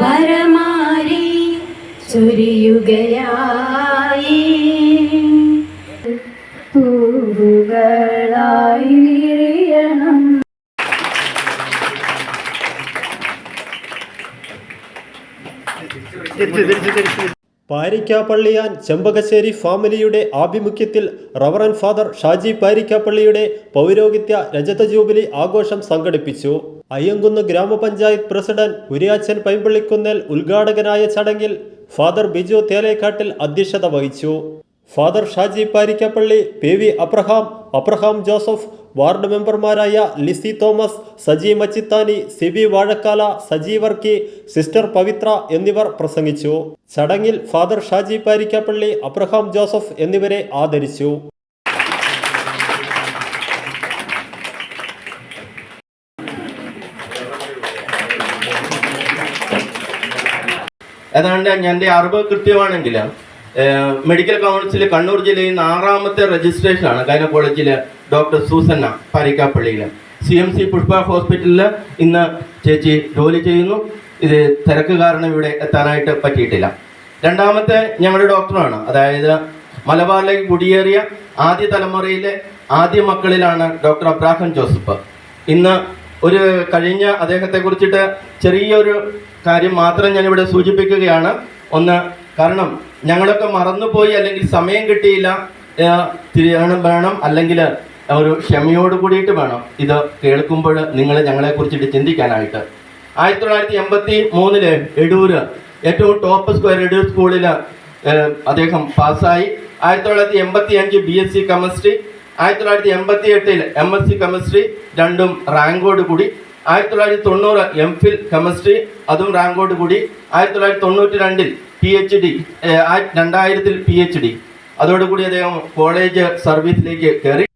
വരമാരി ചൊരിയുകയായി. പൂവുകളായി വിരിയണം പാരിക്കാപ്പള്ളിയാൻ ചെമ്പകശ്ശേരി ഫാമിലിയുടെ ആഭിമുഖ്യത്തിൽ reverend father Shaji പാരിക്കാപ്പള്ളിയുടെ പൗരോഹിത്യ രജത ജൂബിലി ആഘോഷം സംഘടിപ്പിച്ചു. അയ്യങ്കുന്ന് ഗ്രാമപഞ്ചായത്ത് പ്രസിഡന്റ് കുര്യാച്ചൻ പൈമ്പള്ളിക്കുന്നേൽ ഉദ്ഘാടകനായ ചടങ്ങിൽ ഫാദർ ബിജു തേലേക്കാട്ടിൽ അധ്യക്ഷത വഹിച്ചു. Father Shaji Parikkappally P V Abraham Abraham Joseph ward മെമ്പർമാരായ Lissy Thomas Saji Machithani C B Vazhakkala Saji Varkey sister Pavithra എന്നിവർ പ്രസംഗിച്ചു. ചടങ്ങിൽ ഫാദർ ഷാജി പാരിക്കപ്പള്ളി അബ്രഹാം ജോസഫ് എന്നിവരെ ആദരിച്ചു. ഏതാണ്ട് എന്റെ അറിവ് കൃത്യമാണെങ്കിൽ മെഡിക്കൽ കൗൺസിൽ കണ്ണൂർ ജില്ലയിൽ നിന്ന് ആറാമത്തെ രജിസ്ട്രേഷനാണ് ഗൈനക്കോളജിയിലെ ഡോക്ടർ സൂസന്ന പാരിക്കാപ്പള്ളിയിൽ സി എം സി പുഷ്പ ഹോസ്പിറ്റലിൽ ഇന്ന് ചേച്ചി ജോലി ചെയ്യുന്നു. ഇത് തിരക്ക് കാരണം ഇവിടെ എത്താനായിട്ട് പറ്റിയിട്ടില്ല. രണ്ടാമത്തെ ഞങ്ങളുടെ ഡോക്ടറാണ്. അതായത് മലബാറിലേക്ക് കുടിയേറിയ ആദ്യ തലമുറയിലെ ആദ്യ മക്കളിലാണ് ഡോക്ടർ അബ്രാഹം ജോസഫ്. ഇന്ന് ഒരു കഴിഞ്ഞ അദ്ദേഹത്തെ കുറിച്ചിട്ട് ചെറിയൊരു കാര്യം മാത്രം ഞാനിവിടെ സൂചിപ്പിക്കുകയാണ്. ഒന്ന് കാരണം ഞങ്ങളൊക്കെ മറന്നുപോയി അല്ലെങ്കിൽ സമയം കിട്ടിയില്ല തിരിയണം വേണം അല്ലെങ്കിൽ ഒരു ക്ഷമയോട് കൂടിയിട്ട് വേണം. ഇത് കേൾക്കുമ്പോൾ നിങ്ങൾ ഞങ്ങളെ കുറിച്ചിട്ട് ചിന്തിക്കാനായിട്ട്. ആയിരത്തി തൊള്ളായിരത്തി എൺപത്തി മൂന്നിൽ എടൂര് ഏറ്റവും ടോപ്പ് സ്ക്വയർ എടൂർ സ്കൂളിൽ അദ്ദേഹം പാസ്സായി. ആയിരത്തി തൊള്ളായിരത്തി എൺപത്തി അഞ്ച് ബി എസ് സി കെമിസ്ട്രി ആയിരത്തി തൊള്ളായിരത്തി എൺപത്തി എട്ടിൽ എം എസ് സി കെമിസ്ട്രി രണ്ടും റാങ്കോട് കൂടി. ആയിരത്തി തൊള്ളായിരത്തി തൊണ്ണൂറ് എം ഫിൽ കെമിസ്ട്രി അതും റാങ്കോട് കൂടി ആയിരത്തി തൊള്ളായിരത്തി തൊണ്ണൂറ്റി രണ്ടിൽ പി എച്ച് ഡി രണ്ടായിരത്തിൽ പി എച്ച് ഡി അതോടുകൂടി അദ്ദേഹം കോളേജ് സർവീസിലേക്ക് കയറി